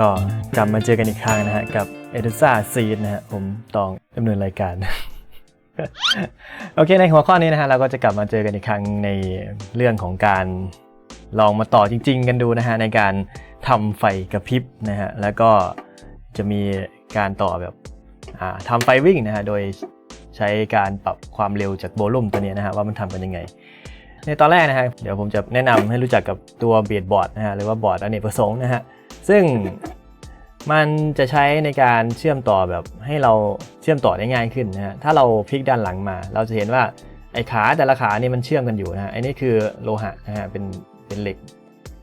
ก็กลับมาเจอกันอีกครั้งนะฮะ กับเอเดซ่าซีดนะฮะ ผมตองดำเนินรายการ โอเคในหัวข้อนี้นะฮะ เราก็จะกลับมาเจอกันอีกครั้งในเรื่องของการลองมาต่อจริง ๆ กันดูนะฮะ ในการทำไฟกระพริบนะฮะ แล้วก็จะมีการต่อแบบ ทำไฟวิ่งนะฮะโดยใช้การปรับความเร็วจากโวลูมตัวนี้นะฮะว่ามันทำกันยังไง ในตอนแรกนะฮะเดี๋ยวผมจะแนะนำให้รู้จักกับตัวเบียดบอร์ดนะฮะหรือว่าบอร์ดอเนกประสงค์นะฮะซึ่งมันจะใช้ในการเชื่อมต่อแบบให้เราเชื่อมต่อได้ง่ายขึ้นนะฮะถ้าเราพลิกด้านหลังมา เราจะเห็นว่าไอ้ขาแต่ละขานี่มันเชื่อมกันอยู่นะฮะไอ้นี่คือโลหะนะฮะเป็นเป็นเหล็ก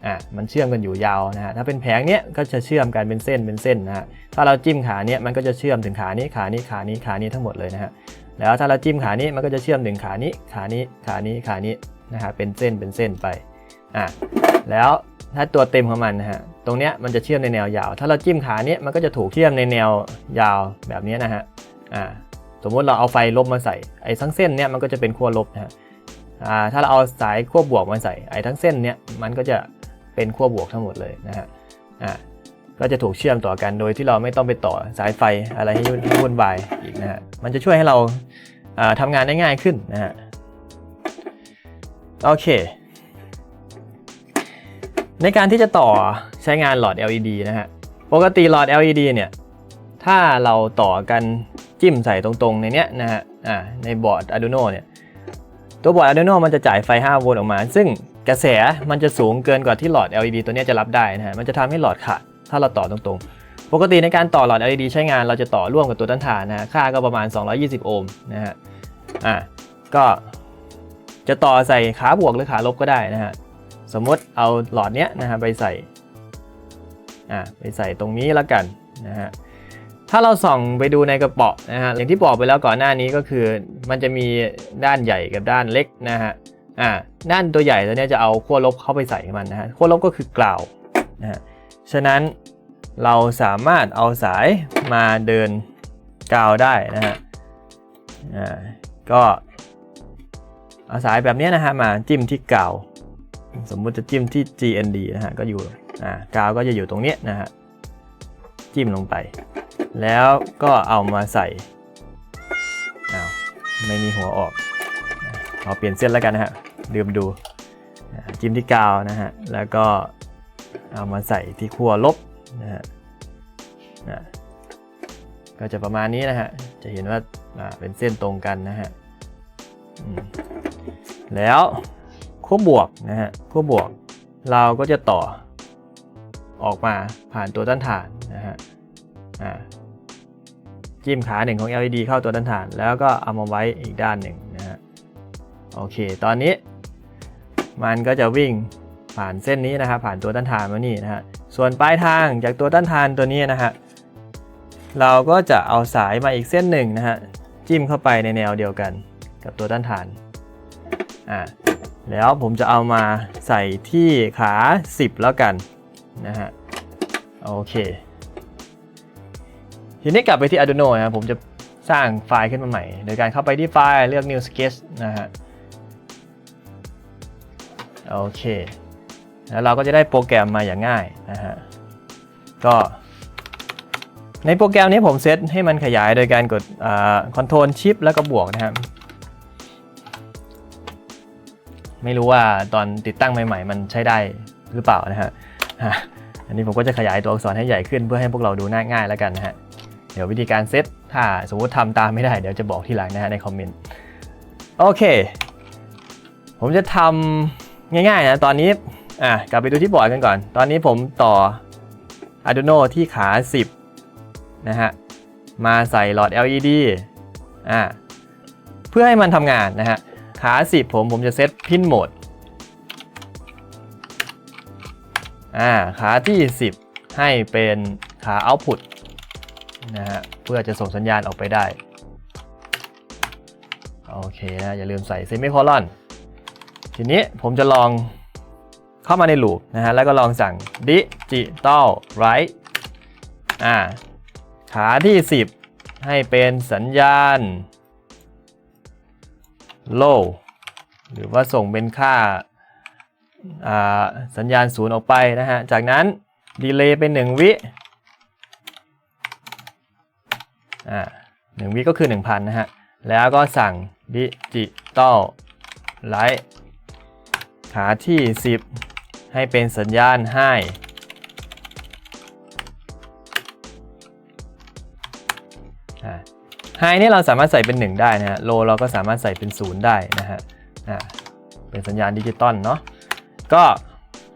อะมันเชื่อมกันอยู่ยาวนะฮะถ้าเป็นแผงเนี้ยก็จะเชื่อมกันเป็นเส้นเป็นเส้นนะฮะถ้าเราจิ้มขาเนี้ยมันก็จะเชื่อมถึงขานี้ขานี้ขานี้ขานี้ทั้งหมดเลยนะฮะแล้วถ้าเราจิ้มขานี้มันก็จะเชื่อมถึงขานี้ขานี้ขานี้ขานี้นะฮะเป็นเส้นเป็นเส้นไปอะแล้วถ้าตัวเต็มของมันนะฮะตรงเนี้ยมันจะเชื่อมในแนวยาว ถ้าเราจิ้มขาเนี้ยมันก็จะถูกเชื่อมในแนวยาวแบบนี้นะฮะอ่าสมมติเราเอาไฟลบมาใส่ไอ้ทั้งเส้นเนี้ยมันก็จะเป็นขั้วลบนะฮะอ่าถ้าเราเอาสายขั้วบวกมาใส่ไอ้ทั้งเส้นเนี้ยมันก็จะ เป็นขั้วบวกทั้งหมดเลยนะฮะอ่าก็จะถูกเชื่อมต่อกันโดยที่เราไม่ต้องไปต่อสายไฟอะไรให้ยุ่นวุ่นวายอีกนะฮะมันจะช่วยให้เราอ่าทำงานได้ง่ายขึ้นนะฮะโอเค ในการที่จะต่อใช้งานหลอด LED นะฮะปกติหลอด LED เนี่ยถ้าเราต่อกันจิ้มใส่ตรงๆในเนี้ยนะฮะอ่าในบอร์ด Arduino เนี่ยตัวบอร์ด Arduino มันจะจ่ายไฟ 5 โวลต์ออกมา ซึ่ง กระแสมันจะสูงเกินกว่าที่หลอด LED ตัวนี้จะรับได้นะฮะ มันจะทำให้หลอดขาด ถ้าเราต่อตรงๆ ปกติในการต่อหลอด LED ใช้งานเราจะต่อร่วมกับตัวต้านทานนะฮะ ค่าก็ประมาณ 220 โอห์มนะฮะ อ่าก็จะต่อใส่ขาบวกหรือขาลบก็ได้นะฮะ สมมติเอาหลอดเนี้ยนะฮะไปใส่ อ่าไปใส่ตรงนี้แล้วกันนะฮะถ้าเราส่องไปดูในกระป๋านะฮะอย่างที่บอกไปแล้วก่อนหน้านี้ก็คือ มันจะมีด้านใหญ่กับด้านเล็กนะฮะ อ่าด้านตัวใหญ่ตัวเนี้ยจะเอาขั้วลบเข้าไปใส่มันนะฮะขั้วลบก็คือกล่าวนะฮะฉะนั้นเราสามารถเอาสายมาเดินกาวได้นะฮะอ่าก็เอาสายแบบนี้นะฮะมาจิ้มที่กาว สมมุติจะจิ้มที่ GND นะฮะก็อยู่อ่ากาวก็จะอยู่ตรงเนี้ยนะฮะจิ้มลงไป แล้วก็เอามาใส่อ้าวไม่มีหัวออกเอาเปลี่ยนเส้นแล้วกันนะฮะ ลืมดูจิ้มที่กาวนะฮะ แล้วก็เอามาใส่ที่ขั้วลบนะฮะก็จะประมาณนี้นะฮะ จะเห็นว่าเป็นเส้นตรงกันนะฮะแล้วขั้วบวกนะฮะขั้วบวกเราก็จะต่อออกมาผ่านตัวต้านทานนะฮะจิ้มขาหนึ่งของ LED เข้าตัวต้านทาน แล้วก็เอามาไว้อีกด้านหนึ่งนะฮะ โอเค ตอนนี้ มันก็จะวิ่งผ่านเส้นนี้นะครับ ผ่านตัวต้านทานมานี่นะฮะส่วนปลายทางจากตัวต้านทานตัวนี้นะฮะเราก็จะเอาสายมาอีกเส้นหนึ่งนะฮะจิ้มเข้าไปในแนวเดียวกันกับตัวต้านทานอ่าแล้วผมจะเอามาใส่ที่ขา 10 แล้วกันนะฮะโอเค ทีนี้กลับไปที่ Arduino นะครับผมจะสร้างไฟล์ขึ้นมาใหม่ โดยการเข้าไปที่ไฟล์เลือก New Sketch นะฮะ โอเคแล้วเราก็จะได้โปรแกรมมาอย่างง่ายนะฮะก็ ในโปรแกรมนี้ผมเซตให้มันขยายโดยการกด Ctrl Shift แล้วก็บวกนะครับไม่รู้ว่าตอนติดตั้งใหม่ ๆ มันใช้ได้หรือเปล่านะฮะอะอันนี้ผมก็จะขยายตัวอักษรให้ใหญ่ขึ้นเพื่อให้พวกเราดูง่ายๆแล้วกันนะฮะเดี๋ยววิธีการเซตถ้าสมมติทำตามไม่ได้เดี๋ยวจะบอกทีหลังนะฮะในคอมเมนต์โอเค ผมจะทำ ง่ายๆนะตอนนี้อะกลับไปดูที่บอร์ดกันก่อน ตอนนี้ผมต่อ Arduino ที่ขา 10 นะฮะ มาใส่หลอด LED อะเพื่อให้มันทำงานนะฮะ ขา 10 ผมผมจะเซตพินโหมดอ่าขาที่ 10 ให้เป็นขา output นะฮะ เพื่อจะส่งสัญญาณออกไปได้ โอเคนะ อย่าลืมใส่เซมิโคลอน ทีนี้ผมจะลองเข้ามาในลูปนะฮะแล้วก็ลองสั่ง digital write อ่าขาที่ 10 ให้เป็นสัญญาณ low หรือว่าส่งเป็นค่าอ่าสัญญาณศูนย์ออกไปนะฮะ จากนั้นดีเลย์เป็น 1 วิอ่าหนึ่งวิก็คือ 1,000 นะฮะ แล้วก็สั่งดิจิตอลไลท์ ขาที่ 10 ให้เป็นสัญญาณให้ไฮนี่เราสามารถใส่เป็น 1 ได้นะฮะโลเราก็สามารถใส่เป็น 0 ได้นะฮะเป็นสัญญาณดิจิตอลเนาะก็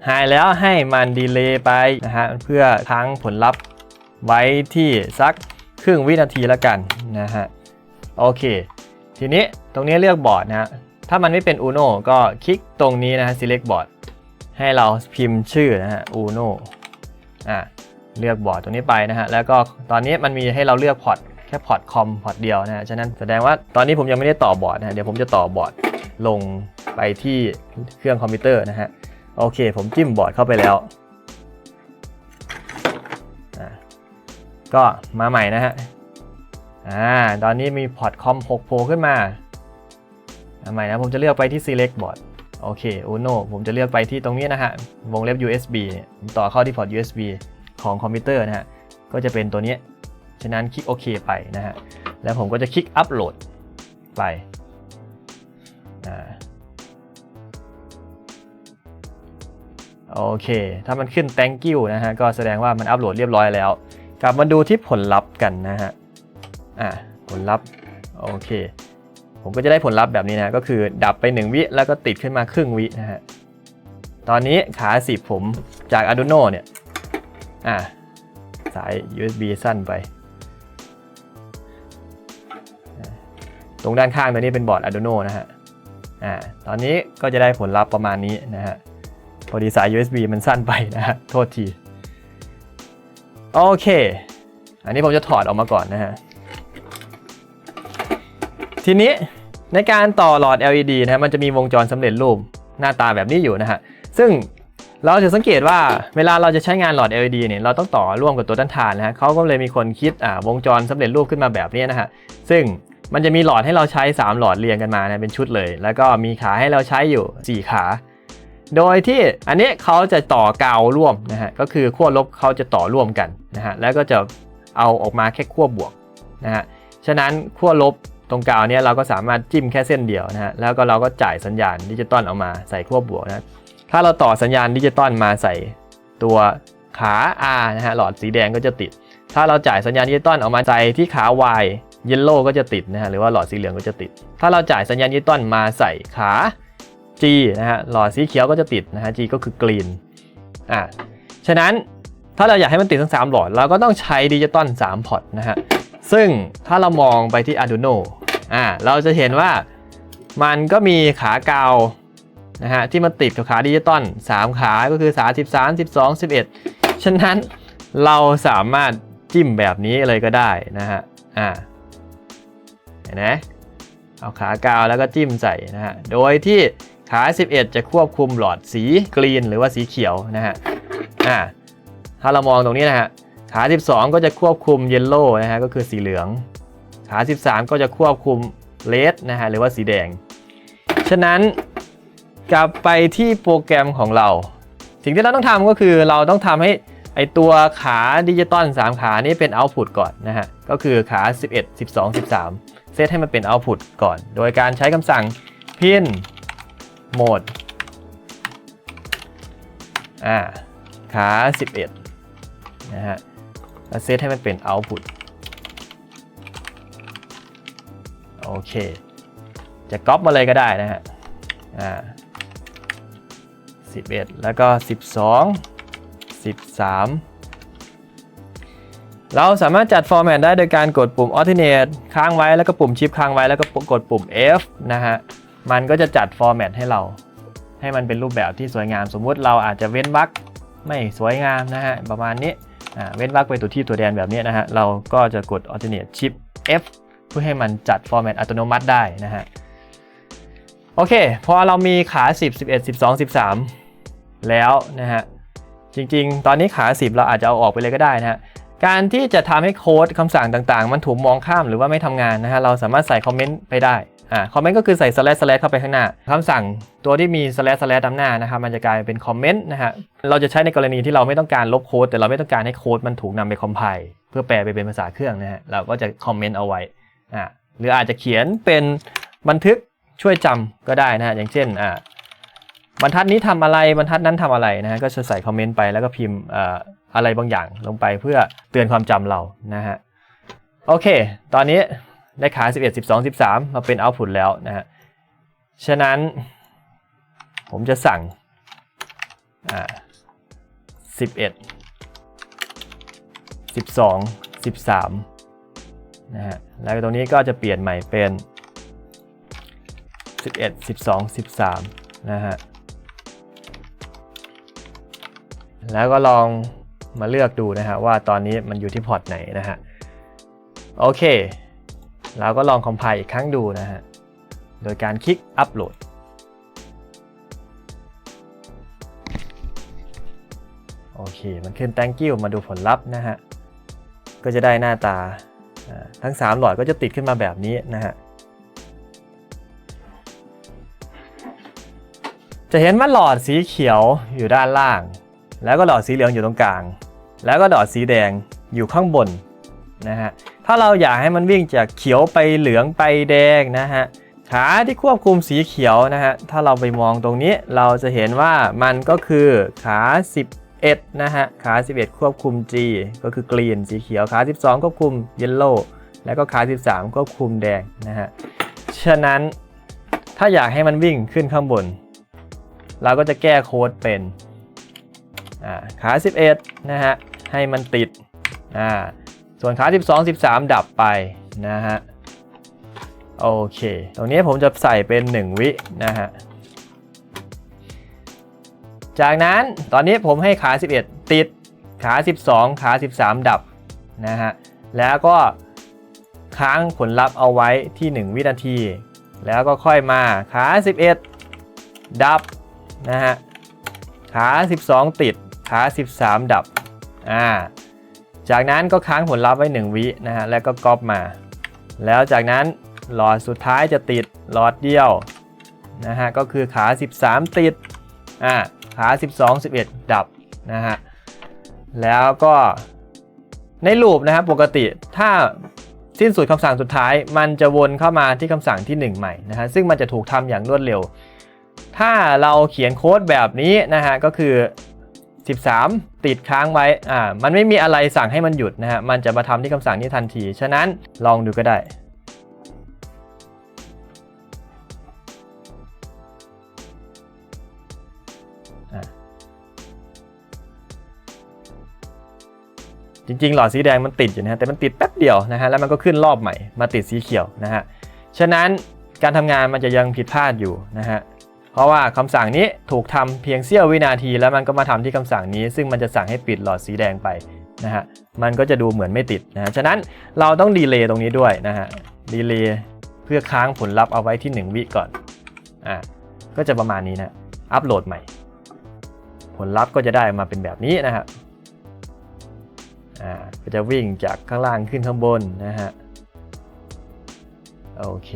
ไฮแล้วให้มันดีเลย์ไปนะฮะเพื่อค้างผลลัพธ์ไว้ที่สักครึ่งวินาทีละกันนะฮะโอเค ทีนี้ตรงนี้เลือกบอร์ดนะฮะ ถ้ามันไม่เป็น Uno ก็คลิกตรงนี้นะฮะ select board ให้เราพิมพ์ชื่อนะฮะ Uno อ่าเลือกบอร์ดตรงนี้ไปนะฮะ แล้วก็ตอนนี้มันมีให้เราเลือกพอร์ตแค่พอร์ตคอมพอร์ตเดียวนะฮะ ฉะนั้นแสดงว่าตอนนี้ผมยังไม่ได้ต่อบอร์ดนะฮะ เดี๋ยวผมจะต่อบอร์ดลงไปที่เครื่องคอมพิวเตอร์นะฮะ โอเค ผมจิ้มบอร์ดเข้าไปแล้วอ่าก็มาใหม่นะฮะ อ่า ตอนนี้มีพอร์ตคอม6โผล่ขึ้นมา มาใหม่นะผมจะเลือกไปที่ select board โอเค Uno ผมจะเลือกไปที่ตรงนี้นะฮะ วงเล็บ USB เนี่ยผมต่อเข้าที่พอร์ต USB ของคอมพิวเตอร์นะฮะ ก็จะเป็นตัวนี้ ฉะนั้นคลิกโอเคไปนะฮะ แล้วผมก็จะคลิกอัปโหลดไปโอเค ถ้ามันขึ้น thank you นะฮะ ก็แสดงว่ามันอัปโหลดเรียบร้อยแล้ว กลับมาดูที่ผลลัพธ์กันนะฮะ อ่าผลลัพธ์ โอเค ผมก็จะได้ผลลัพธ์แบบนี้นะก็คือดับไป 1 วิ แล้วก็ติดขึ้นมาครึ่งวินะฮะตอนนี้ขาสิบผมจาก Arduino เนี่ยอ่าสาย USB สั้นไป ตรงด้านข้างตัวนี้เป็นบอร์ด Arduino นะฮะอ่าตอนนี้ก็จะได้ผลลัพธ์ประมาณนี้นะฮะพอดีสาย USB มันสั้นไปนะฮะโทษทีโอเค อันนี้ผมจะถอดออกมาก่อนนะฮะ ทีนี้ ในการต่อหลอด LED นะมันจะมีวงจรสำเร็จรูปหน้าตาแบบนี้อยู่นะฮะ ซึ่งเราจะสังเกตว่าเวลาเราจะใช้งานหลอด LED เนี่ยเราต้องต่อร่วมกับตัวต้านทานนะฮะเขาก็เลยมีคนคิดวงจรสำเร็จรูปขึ้นมาแบบนี้นะฮะ ซึ่งมันจะมีหลอดให้เราใช้ 3 หลอดเรียงกันมานะเป็นชุดเลย แล้วก็มีขาให้เราใช้อยู่ 4 ขา โดยที่อันนี้เขาจะต่อกาวร่วมนะฮะก็คือขั้วลบเขาจะต่อร่วมกันนะฮะแล้วก็จะเอาออกมาแค่ขั้วบวกนะฮะฉะนั้นขั้วลบ ตรงกาวเนี่ยเราก็สามารถจิ้มแค่เส้นเดียวนะฮะแล้วก็เราก็จ่ายสัญญาณดิจิตอลออกมาใส่ขั้วบวกนะถ้าเราต่อสัญญาณดิจิตอลมาใส่ตัวขา R นะฮะหลอดสีแดงก็จะติด ถ้าเราจ่ายสัญญาณดิจิตอลออกมาใส่ที่ขา Y เยลโล่ก็จะติดนะฮะหรือว่าหลอดสีเหลืองก็จะติด ถ้าเราจ่ายสัญญาณดิจิตอลมาใส่ขา G นะฮะหลอดสีเขียวก็จะติดนะฮะ G ก็คือกรีนอ่าฉะนั้นถ้าเราอยากให้มันติดทั้ง 3 หลอด เราก็ต้องใช้ดิจิตอล3พอร์ตนะฮะ ซึ่งถ้าเรามองไปที่ Arduino อ่าเราจะเห็นว่ามันก็มีขากาวนะฮะที่มันติดกับขาดิจิตอล3 ขาก็คือขา13 12 11 ฉะนั้นเราสามารถจิ้มแบบนี้เลยก็ได้นะฮะอ่าเห็นไหมเอาขากาวแล้วก็จิ้มใส่นะฮะโดยที่ขา 11 จะควบคุมหลอดสีกรีนหรือว่าสีเขียวนะฮะอ่าถ้าเรามองตรงนี้นะฮะ ขา 12 ก็จะควบคุมเยลโล่นะฮะก็คือสีเหลือง ขา 13 ก็จะควบคุมเลดนะฮะหรือว่าสีแดง ฉะนั้นกลับไปที่โปรแกรมของเรา สิ่งที่เราต้องทำก็คือเราต้องทำให้ไอตัวขาดิจิตอล3 ขานี้เป็น Output ก่อนนะฮะ ก็คือขา 11 12 13 เซตให้มันเป็น Output ก่อน โดยการใช้คำสั่ง pin mode อ่าขา 11 นะฮะ แล้วเซตให้มันเป็น output โอเค จะก๊อปมาเลยก็ได้นะฮะ อ่า11แล้วก็12 13เราสามารถจัดฟอร์แมตได้โดยการกดปุ่ม alternate ค้างไว้แล้วก็ปุ่มชิปค้างไว้แล้วก็กดปุ่ม F นะฮะ มันก็จะจัดฟอร์แมตให้เรา ให้มันเป็นรูปแบบที่สวยงาม สมมุติเราอาจจะเว้นวรรคไม่สวยงามนะฮะ ประมาณนี้ เว้นวรรคไปตัวที่ตัวแดนแบบนี้นะฮะ เราก็จะกด alternate shift F เพื่อให้มันจัดฟอร์แมตอัตโนมัติได้นะฮะ โอเค พอเรามีขา 10 11 12 13 แล้วนะฮะ จริงๆ ตอนนี้ขา 10 เราอาจจะเอาออกไปเลยก็ได้นะฮะ การที่จะทำให้โค้ดคำสั่งต่างๆ มันถูกมองข้ามหรือว่าไม่ทำงานนะฮะ เราสามารถใส่คอมเมนต์ไปได้ อ่าคอมเมนต์ก็คือใส่ slash slash เข้าไปข้างหน้าคำสั่งตัวที่มี slash slash ตามหน้านะครับมันจะกลายเป็นคอมเมนต์นะฮะเราจะใช้ในกรณีที่เราไม่ต้องการลบโค้ดแต่เราไม่ต้องการให้โค้ดมันถูกนำไปคอมไพล์เพื่อแปลไปเป็นภาษาเครื่องนะฮะเราก็จะคอมเมนต์เอาไว้อ่าหรืออาจจะเขียนเป็นบันทึกช่วยจำก็ได้นะฮะอย่างเช่นอ่าบรรทัดนี้ทำอะไรบรรทัดนั้นทำอะไรนะฮะก็จะใส่คอมเมนต์ไปแล้วก็พิมพ์อ่ออะไรบางอย่างลงไปเพื่อเตือนความจำเรานะฮะโอเค ตอนนี้ ได้ขา 11 12 13 มาเป็น output แล้วนะฮะ ฉะนั้นผมจะสั่งอ่า11 12 13นะฮะ แล้วตรงนี้ก็จะเปลี่ยนใหม่เป็น 11 12 13 นะฮะ แล้วก็ลองมาเลือกดูนะฮะว่าตอนนี้มันอยู่ที่พอร์ตไหนนะฮะ โอเค เราก็ลองคอมไพล์อีกครั้งดูนะฮะ โดยการคลิกอัปโหลด โอเค มันขึ้น thank you มาดูผลลัพธ์นะฮะ ก็จะได้หน้าตาอ่าทั้ง 3 หลอดก็จะติดขึ้นมาแบบนี้นะฮะ จะเห็นว่าหลอดสีเขียวอยู่ด้านล่าง แล้วก็หลอดสีเหลืองอยู่ตรงกลาง แล้วก็หลอดสีแดงอยู่ข้างบนนะฮะ ถ้าเราอยากให้มันวิ่งจากเขียวไปเหลืองไปแดงนะฮะขาที่ควบคุมสีเขียวนะฮะถ้าเราไปมองตรงนี้เราจะเห็นว่ามันก็คือขา 11 นะฮะขา 11 ควบคุม G ก็คือกรีนสีเขียวขา 12 ควบคุม Yellow แล้วก็ขา 13 ควบคุมแดงนะฮะฉะนั้นถ้าอยากให้มันวิ่งขึ้นข้างบน เราก็จะแก้โค้ดเป็นขา 11 นะฮะให้มันติดอ่า ส่วนขา 12 13 ดับไปนะฮะโอเค ตรงนี้ผมจะใส่เป็น 1 วินะฮะ จากนั้นตอนนี้ผมให้ขา 11 ติดขา 12 ขา 13 ดับนะฮะ แล้วก็ค้างผลลัพธ์เอาไว้ที่ 1 วินาที แล้วก็ค่อยมาขา 11 ดับนะฮะ ขา 12 ติด ขา 13 ดับ อ่า จากนั้นก็ค้างผลลัพธ์ไว้ 1 วินะฮะแล้วก็ก๊อปมา แล้วจากนั้นหลอดสุดท้ายจะติดหลอดเดียวนะฮะก็คือขา 13 ติดอ่าขา 12 11 ดับนะฮะแล้วก็ในลูปนะครับปกติถ้าสิ้นสุดคำสั่งสุดท้าย มันจะวนเข้ามาที่คำสั่งที่ 1 ใหม่นะฮะซึ่งมันจะถูกทำอย่างรวดเร็ว ถ้าเราเขียนโค้ดแบบนี้นะฮะก็คือ 13 ติดค้างไว้อ่ามันไม่มีอะไรสั่งให้มันหยุดนะฮะมันจะมาทำที่คำสั่งนี้ทันที ฉะนั้นลองดูก็ได้จริงๆ หลอดสีแดงมันติดอยู่นะฮะแต่มันติดแป๊บเดียวนะฮะแล้วมันก็ขึ้นรอบใหม่มาติดสีเขียวนะฮะฉะนั้นการทำงานมันจะยังผิดพลาดอยู่นะฮะ เพราะว่าคำสั่งนี้ถูกทำเพียงเสี้ยววินาที แล้วมันก็มาทำที่คำสั่งนี้ ซึ่งมันจะสั่งให้ปิดหลอดสีแดงไปนะฮะมันก็จะดูเหมือนไม่ติดนะฮะฉะนั้นเราต้องดีเลย์ตรงนี้ด้วยนะฮะดีเลย์เพื่อค้างผลลัพธ์เอาไว้ที่ 1 วิก่อนอ่าก็จะประมาณนี้นะอัปโหลดใหม่ ผลลัพธ์ก็จะได้มาเป็นแบบนี้นะฮะอ่าก็จะวิ่งจากข้างล่างขึ้นข้างบนนะฮะโอเค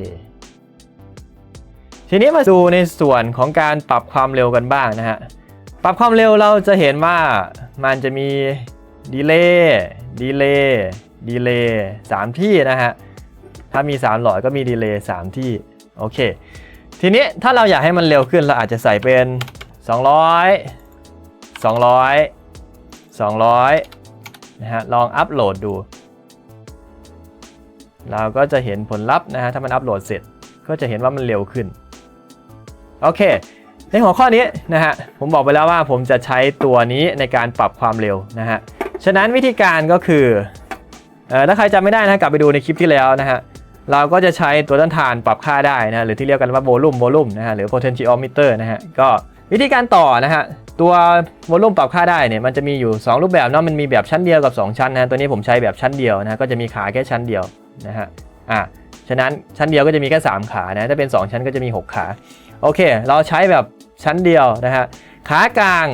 ทีนี้มาดูในส่วนของการปรับความเร็วกันบ้างนะฮะ ปรับความเร็วเราจะเห็นว่ามันจะมีดีเลย์ดีเลย์ดีเลย์สามที่นะฮะ ถ้ามี 3 หลอดก็มีดีเลย์3ที่โอเค ทีนี้ถ้าเราอยากให้มันเร็วขึ้นเราอาจจะใส่เป็น 200 200 200นะฮะลองอัปโหลดดู เราก็จะเห็นผลลัพธ์นะฮะถ้ามันอัปโหลดเสร็จก็จะเห็นว่ามันเร็วขึ้น โอเค ในหัวข้อนี้นะฮะผมบอกไปแล้วว่าผมจะใช้ตัวนี้ในการปรับความเร็วนะฮะฉะนั้นวิธีการก็คือเออถ้าใครจำไม่ได้นะกลับไปดูในคลิปที่แล้วนะฮะเราก็จะใช้ตัวต้านทานปรับค่าได้นะหรือที่เรียกกันว่าโวลูมโวลูมนะฮะหรือ potentiometer นะฮะก็วิธีการต่อนะฮะตัวโวลูมปรับค่าได้เนี่ยมันจะมีอยู่ 2 รูปแบบเนาะมันมีแบบชั้นเดียวกับ 2 ชั้นนะตัวนี้ผมใช้แบบชั้นเดียวนะะก็จะมีขาแค่ชั้นเดียวนะฮะอะฉฉะนั้นชั้นเดียวก็จะมีแค่ 3 ขานะถ้าเป็น 2 ชั้นก็จะมี 6 ขา โอเค เราใช้แบบชั้นเดียวนะฮะ ขากลาง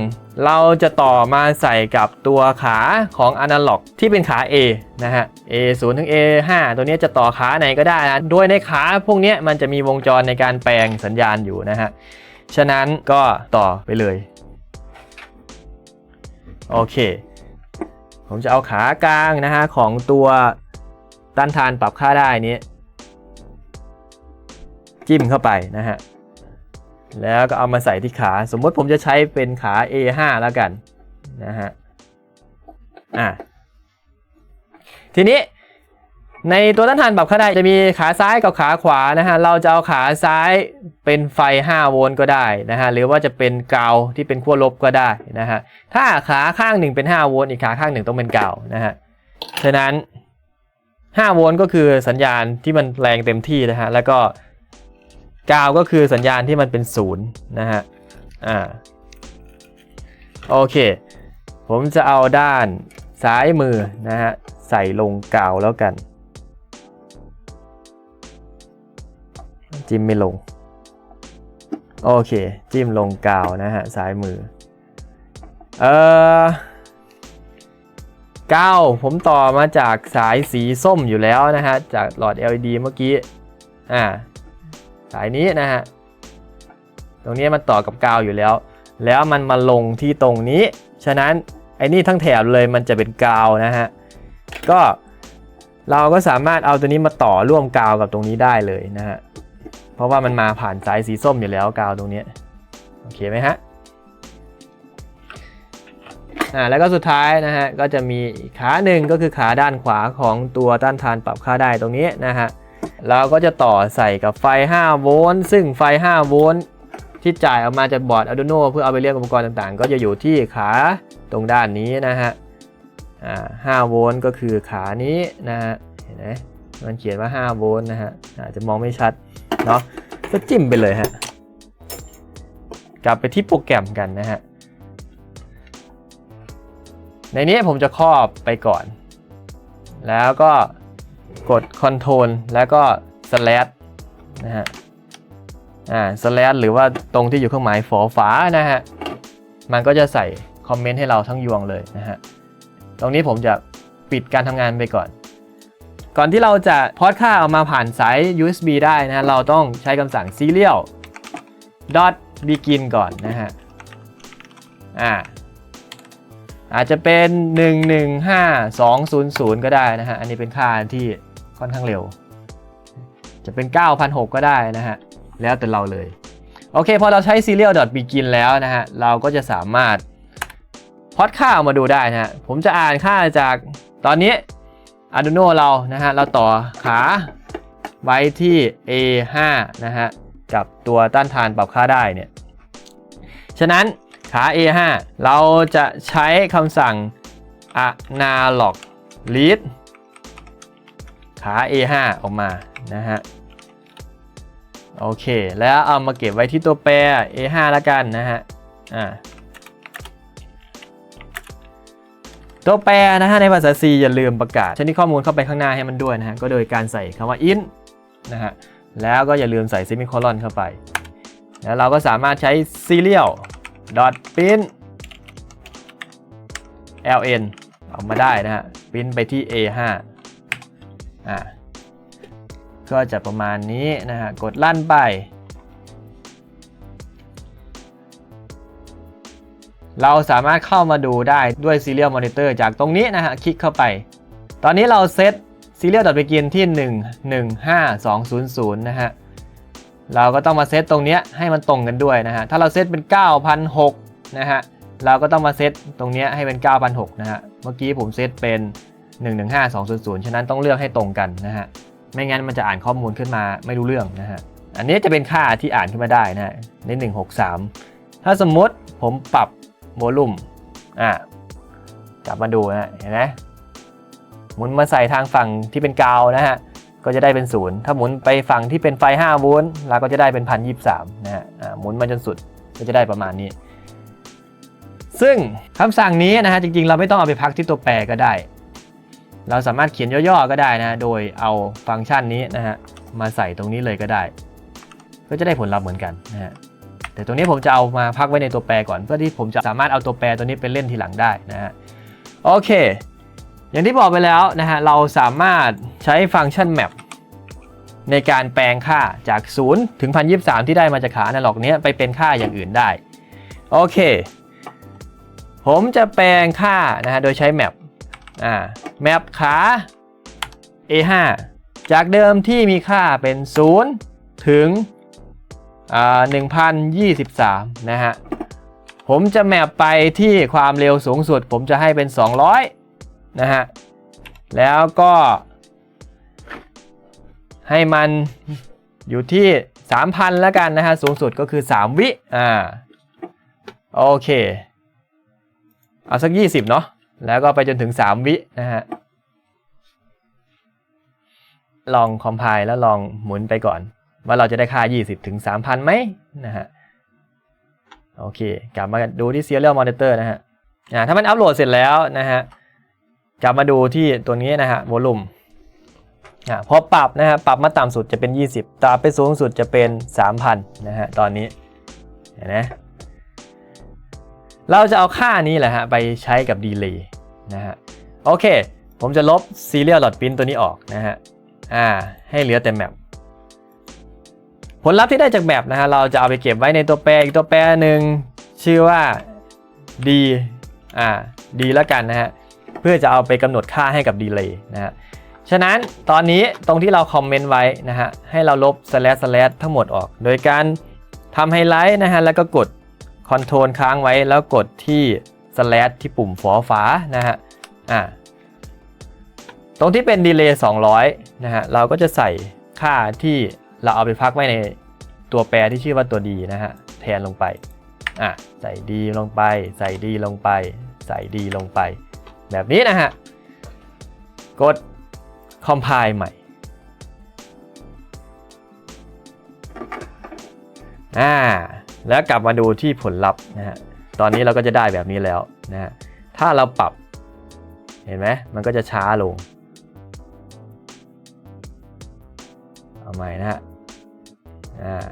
เราจะต่อมาใส่กับตัวขาของ Analog ที่เป็นขา A นะฮะ A 0 ถึง A 5 ตัวนี้จะต่อขาไหนก็ได้นะ โดยในขาพวกนี้มันจะมีวงจรในการแปลงสัญญาณอยู่นะฮะ ฉะนั้นก็ต่อไปเลย โอเค ผมจะเอาขากลางนะฮะของตัวต้านทานปรับค่าได้นี้ จิ้มเข้าไปนะฮะ แล้วก็เอามาใส่ที่ขา สมมติผมจะใช้เป็นขา A5 แล้วกันนะฮะอะทีนี้ในตัวต้านทานปรับค่าได้จะมีขาซ้ายกับขาขวานะฮะ เราจะเอาขาซ้ายเป็นไฟ 5 โวลต์ก็ได้นะฮะ หรือว่าจะเป็นกาวที่เป็นขั้วลบก็ได้นะฮะ ถ้าขาข้างหนึ่งเป็น 5 โวลต์อีกขาข้างหนึ่งต้องเป็นกาวนะฮะ ฉะนั้น 5 โวลต์ก็คือสัญญาณที่มันแรงเต็มที่นะฮะ แล้วก็ กาวก็คือสัญญาณที่มันเป็นศูนย์นะฮะ อ่า โอเค ผมจะเอาด้านซ้ายมือนะฮะ ใส่ลงกาวแล้วกัน จิ้มไม่ลง โอเค จิ้มลงกาวนะฮะ ซ้ายมือ เอ่อกาวผมต่อมาจากสายสีส้มอยู่แล้วนะฮะ จากหลอด LED เมื่อกี้ อ่า สายนี้นะฮะตรงนี้มันต่อกับกาวอยู่แล้ว แล้วมันมาลงที่ตรงนี้ ฉะนั้นไอ้นี่ทั้งแถบเลยมันจะเป็นกาวนะฮะก็เราก็สามารถเอาตัวนี้มาต่อร่วมกาวกับตรงนี้ได้เลยนะฮะเพราะว่ามันมาผ่านสายสีส้มอยู่แล้วกาวตรงนี้โอเคไหมฮะอ่าแล้วก็สุดท้ายนะฮะก็จะมีขาหนึ่งก็คือขาด้านขวาของตัวต้านทานปรับค่าได้ตรงนี้นะฮะ เราก็จะต่อใส่กับไฟ 5 โวลต์ซึ่งไฟ 5 โวลต์ที่จ่ายออกมาจากบอร์ด Arduino เพื่อเอาไปเรียกอุปกรณ์ต่างๆ ก็จะอยู่ที่ขาตรงด้านนี้นะฮะ5โวลต์ก็คือขานี้นะฮะเห็นไหมมันเขียนว่า 5 โวลต์นะฮะอาจจะมองไม่ชัดเนาะก็จิ้มไปเลยฮะกลับไปที่โปรแกรมกันนะฮะในนี้ผมจะครอบไปก่อน แล้วก็ กด Ctrl แล้วก็ slash นะฮะอ่า slash หรือว่าตรงที่อยู่เครื่องหมายฝอฝานะฮะ มันก็จะใส่คอมเมนต์ให้เราทั้งยวงเลยนะฮะ ตรงนี้ผมจะปิดการทำงานไปก่อน ก่อนที่เราจะพอดค่าออกมาผ่านสาย USB ได้นะ เราต้องใช้คำสั่ง serial dot begin ก่อนนะฮะ อ่า อาจจะเป็น 115200 ก็ได้นะฮะ อันนี้เป็นค่าที่ค่อนข้างเร็ว จะเป็น 9,006 ก็ได้นะฮะ แล้วแต่เราเลย โอเค พอเราใช้ serial dot begin แล้วนะฮะ เราก็จะสามารถพอดค่าออกมาดูได้นะฮะ ผมจะอ่านค่าจากตอนนี้ Arduino เรานะฮะ เราต่อขาไว้ที่ A5 นะฮะ กับตัวต้านทานปรับค่าได้เนี่ย ฉะนั้น ขา A5 เราจะใช้คำสั่ง analog read ขา A5 ออกมานะฮะโอเค แล้วเอามาเก็บไว้ที่ตัวแปร A5 แล้วกันนะฮะอ่าตัวแปรนะฮะในภาษา C อย่าลืมประกาศชนิดข้อมูลเข้าไปข้างหน้าให้มันด้วยนะฮะก็โดยการใส่คำว่า int นะฮะแล้วก็อย่าลืมใส่ semicolon เข้าไป แล้วเราก็สามารถใช้ serial dot print ln ออกมาได้นะฮะ print ไปที่ a5 อ่าก็จะประมาณนี้นะฮะ กดลั่นไป เราสามารถเข้ามาดูได้ด้วย Serial Monitor จากตรงนี้นะฮะ คลิกเข้าไป ตอนนี้เราเซต Serial begin ที่ 115200 นะฮะ เราก็ต้องมาเซตตรงนี้ให้มันตรงกันด้วยนะฮะ ถ้าเราเซตเป็น 9,006นะฮะ เราก็ต้องมาเซตตรงนี้ให้เป็น 9,006นะฮะ เมื่อกี้ผมเซตเป็น 115200 ฉะนั้นต้องเลือกให้ตรงกันนะฮะ ไม่งั้นมันจะอ่านข้อมูลขึ้นมาไม่รู้เรื่องนะฮะ อันนี้จะเป็นค่าที่อ่านขึ้นมาได้นะฮะใน 163 ถ้าสมมติผมปรับโวลูมอะกลับมาดูนะฮะเห็นไหมหมุนมาใส่ทางฝั่งที่เป็นกาวนะฮะ ก็จะได้เป็นศูนย์ถ้าหมุนไปฝั่งที่เป็นไฟ 5 โวลต์เราก็จะได้เป็นพันยีนะฮะหมุนมาจนสุดก็จะได้ประมาณนี้ ซึ่งคำสั่งนี้นะฮะจริงๆ เราไม่ต้องเอาไปพักที่ตัวแปรก็ได้ เราสามารถเขียนย่อๆก็ได้นะโดยเอาฟังก์ชันนี้นะฮะมาใส่ตรงนี้เลยก็ได้ ก็จะได้ผลลัพธ์เหมือนกันนะฮะแต่ตรงนี้ผมจะเอามาพักไว้ในตัวแปรก่อน เพื่อที่ผมจะสามารถเอาตัวแปรตัวนี้ไปเล่นทีหลังได้นะฮะโอเค อย่างที่บอกไปแล้วนะฮะเราสามารถใช้ฟังก์ชัน map ในการแปลงค่าจาก 0 ถึง 1023 ที่ได้มาจากขา a น a ล็อกนี้ไปเป็นค่าอย่างอื่นได้ โอเค ผมจะแปลงค่านะฮะโดยใช้ map อ่า map ขา a5 จากเดิมที่มีค่าเป็น 0 ถึงอ่า1023 นะฮะ ผมจะแมปไปที่ความเร็วสูงสุด ผมจะให้เป็น 200 นะฮะ แล้วก็ ให้มันอยู่ที่ 3,000 แล้วกันนะฮะ สูงสุดก็คือ 3 วิ อ่า โอเค เอาสัก 20 เนาะแล้วก็ไปจนถึง 3 วินะฮะ ลองคอมไพล์แล้วลองหมุนไปก่อน ว่าเราจะได้ค่า 20 ถึง 3,000ไหมนะฮะ โอเค กลับมาดูที่ Serial Monitor นะฮะ อ่า ถ้ามันอัปโหลดเสร็จแล้วนะฮะ กลับมาดูที่ตัวนี้นะฮะ volume อ่าพอปรับนะฮะปรับมาต่ำสุดจะเป็น 20ต่ำไปสูงสุดจะเป็น 3,000นะฮะตอนนี้เห็นไหมเราจะเอาค่านี้แหละฮะไปใช้กับ delay นะฮะโอเค ผมจะลบ serial dot pin ตัวนี้ออกนะฮะอ่าให้เหลือแต่ map ผลลัพธ์ที่ได้จากแบบนะฮะเราจะเอาไปเก็บไว้ในตัวแปรอีกตัวแปรหนึ่งชื่อว่า d อ่า d แล้วกันนะฮะ พื่อจะเอาไปกำหนดค่าให้กับ delay นะฮะฉะนั้นตอนนี้ตรงที่เราคอมเมนต์ไว้นะฮะให้เราลบ slash slash ทั้งหมดออก โดยการทำไฮไลท์นะฮะแล้วก็กด Ctrl ค้างไว้แล้วกดที่ slash ที่ปุ่มฝอฝานะฮะอ่าตรงที่เป็น delay 200นะฮะเราก็จะใส่ค่าที่เราเอาไปพักไว้ในตัวแปรที่ชื่อว่าตัว d นะฮะแทนลงไปอะใส่ d ลงไป ใส่ d ลงไป ใส่ d ลงไป แบบนี้นะฮะ กด compile ใหม่ อ่า แล้วกลับมาดูที่ผลลัพธ์นะฮะ ตอนนี้เราก็จะได้แบบนี้แล้วนะฮะ ถ้าเราปรับ เห็นไหม มันก็จะช้าลง เอาใหม่นะฮะ อ่า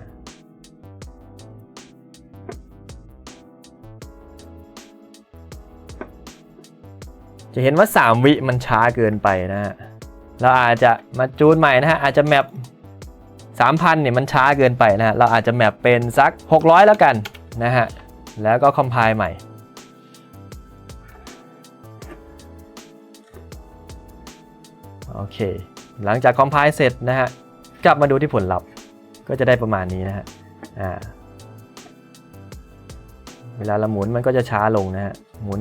จะเห็นว่า 3 วิมันช้าเกินไปนะฮะเราอาจจะมาจูนใหม่นะฮะอาจจะแมป3,000เนี่ยมันช้าเกินไปนะฮะเราอาจจะแมปเป็นสัก 600 แล้วกันนะฮะแล้วก็คอมไพล์ใหม่โอเค หลังจากคอมไพล์เสร็จนะฮะกลับมาดูที่ผลลัพธ์ก็จะได้ประมาณนี้นะฮะอ่าเวลาเราหมุนมันก็จะช้าลงนะฮะหมุน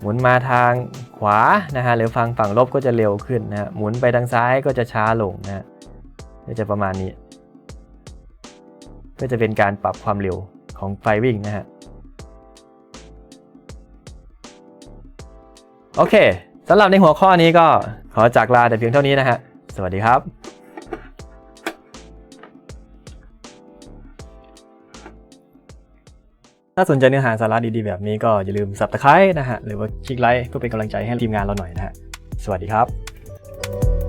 หมุนมาทางขวานะฮะหรือฝั่งฝั่งลบก็จะเร็วขึ้นนะฮะหมุนไปทางซ้ายก็จะช้าลงนะฮะก็จะประมาณนี้ ก็จะเป็นการปรับความเร็วของไฟวิ่งนะฮะโอเคสำหรับในหัวข้อนี้ก็ขอจากลาแต่เพียงเท่านี้นะฮะสวัสดีครับ ถ้าสนใจเนื้อหาสาระดีๆแบบนี้ก็อย่าลืมสับตะไคร้นะฮะหรือว่าคลิกไลค์เพื่อเป็นกำลังใจให้ทีมงานเราหน่อยนะฮะสวัสดีครับ